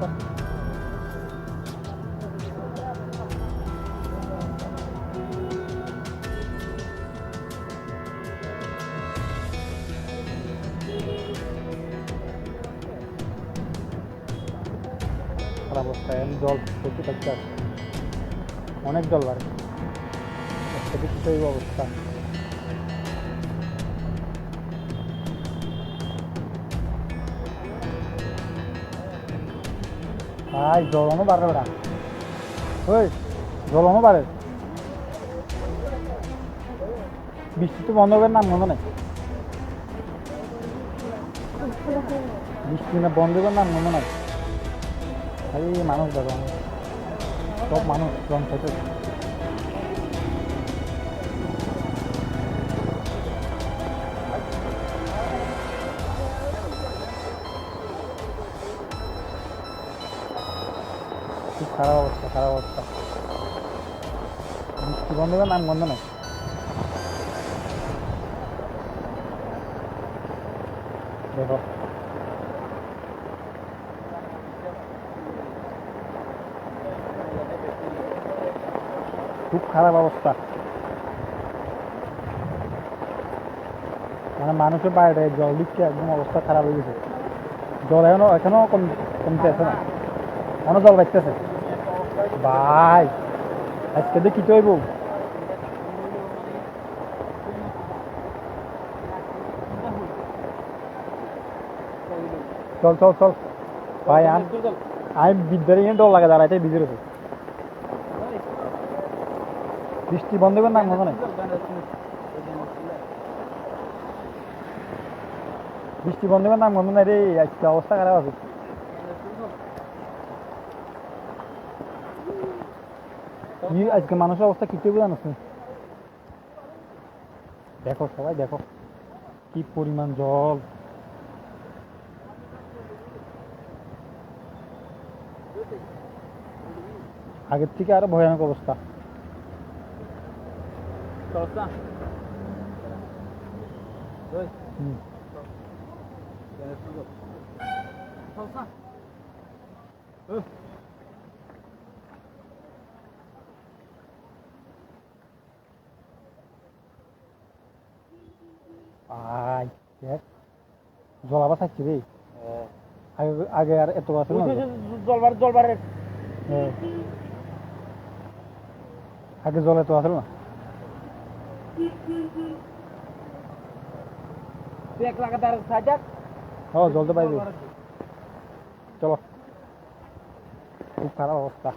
খারাপ অবস্থা এখন জল প্রচুর থাকতে আছে অনেক জল বাড়ে সেটি অবস্থা ভাই জলমও বাড়ে ওরা। ওই জলমও বাড়ে বৃষ্টি তো বন্ধ হবে নাম বন্ধ নাই? বৃষ্টি না বন্ধ হবে নাম বন্ধ নাই? খালি মানুষ দাদা সব মানুষ রং খেতে খুব খারাপ অবস্থা খারাপ অবস্থা। বৃষ্টি বন্ধ হবে নাম বন্ধ নাই? দেখো। খুব খারাপ অবস্থা। মানে মানুষের বাইরে জল দিচ্ছে, একদম অবস্থা খারাপ হয়ে গেছে। জল এখনও এখনও কম কমতে আছে না? এখনও জল বাড়তেছে ভাই, আজকে দেখি কি হইব চল চল চল। ভাই, আম বিদ্যারে এনে ডর লাগে, দাঁড়াইতে ভিজে রয়েছে বৃষ্টি বন্ধ করবেন না নাই বৃষ্টি বন্ধ করবেন না মনে নাই রে, আজকে অবস্থা খারাপ আছে। আজকে মানুষের অবস্থা কি কেউ জানোস দেখো সবাই দেখো। কি পরিমাণ জল। আগের থেকে আরও ভয়ানক অবস্থা। হুম। আই দেখ। জল আবার থাকছে রে। আগে আগে আর এত আছে না জলবার জলবারের হ্যাঁ। আগে জল এত আসল না এক লাগাতার সাজাক ও জল তো পাইবে। চলো। খুব খারাপ অবস্থা।